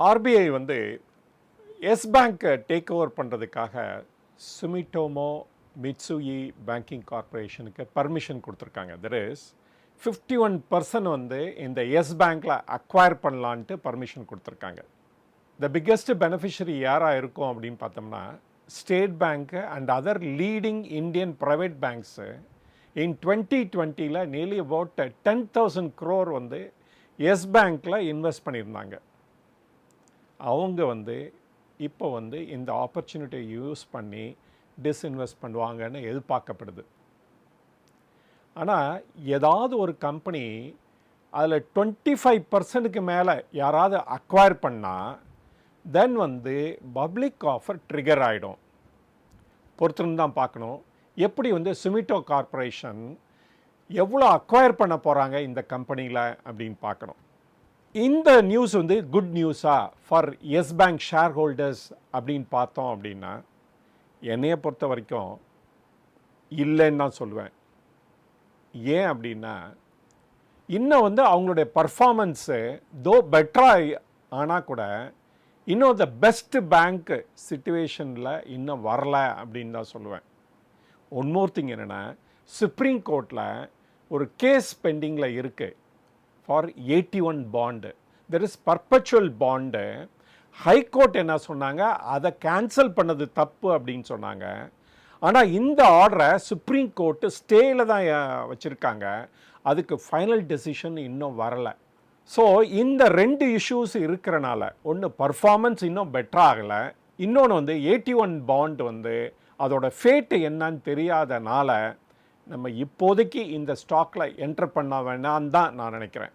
RBI வந்து S பேங்க்கை take over பண்ணுறதுக்காக Sumitomo Mitsui banking கார்ப்பரேஷனுக்கு பர்மிஷன் கொடுத்துருக்காங்க. There is fifty one percent வந்து இந்த எஸ் பேங்க்கில் அக்வயர் பண்ணலான்ட்டு பர்மிஷன் கொடுத்துருக்காங்க. த பிக்கெஸ்ட் பெனிஃபிஷரி யாராக இருக்கும் அப்படின்னு பார்த்தோம்னா state bank and other leading Indian private banks in twenty டுவெண்ட்டியில் nearly about ten thousand crore வந்து எஸ் பேங்க்கில் இன்வெஸ்ட் பண்ணியிருந்தாங்க. அவங்க வந்து இப்போ வந்து இந்த ஆப்பர்ச்சுனிட்டியை யூஸ் பண்ணி டிஸ்இன்வெஸ்ட் பண்ணுவாங்கன்னு எதிர்பார்க்கப்படுது. ஆனால் ஏதாவது ஒரு கம்பெனி அதில் டுவெண்ட்டி ஃபைவ் பர்சன்ட்டுக்கு மேலே யாராவது அக்வயர் பண்ணால் தென் வந்து பப்ளிக் ஆஃபர் ட்ரிகர் ஆகிடும் பொறுத்திருந்து தான் பார்க்கணும். எப்படி வந்து சுமிட்டோ கார்ப்பரேஷன் எவ்வளோ அக்வயர் பண்ண போகிறாங்க இந்த கம்பெனியில் அப்படின்னு பார்க்கணும். இந்த நியூஸ் வந்து குட் நியூஸா for Yes bank shareholders அப்படின்னு பார்த்தோம் அப்படின்னா என்னையை பொறுத்த வரைக்கும் இல்லைன்னு தான் சொல்லுவேன். ஏன் அப்படின்னா இன்னும் வந்து அவங்களுடைய பர்ஃபார்மன்ஸு தோ பெட்டராக ஆனால் கூட இன்னும் த பெஸ்ட் பேங்க் சுச்சுவேஷனில் இன்னும் வரல அப்படின்னு தான் சொல்லுவேன். ஒன்மோர் திங் என்னென்னா சுப்ரீம் கோர்ட்டில் ஒரு கேஸ் பெண்டிங்கில் இருக்குது for eighty one bond there is perpetual bond high court என்ன சொன்னாங்க? அதை கேன்சல் பண்ணது தப்பு அப்படின்னு சொன்னாங்க. ஆனால் இந்த ஆர்டரை சுப்ரீம் கோர்ட்டு ஸ்டேயில் தான் வச்சுருக்காங்க. அதுக்கு ஃபைனல் டெசிஷன் இன்னும் வரலை. ஸோ இந்த ரெண்டு இஷ்யூஸ் இருக்கிறனால ஒன்று பர்ஃபார்மன்ஸ் இன்னும் பெட்டர் ஆகலை. இன்னொன்று வந்து எயிட்டி ஒன் பாண்ட் வந்து அதோட ஃபேட்டு என்னன்னு தெரியாதனால நம்ம இப்போதைக்கு இந்த ஸ்டாக்கில் என்டர் பண்ண வேணான்னு தான் நான் நினைக்கிறேன்.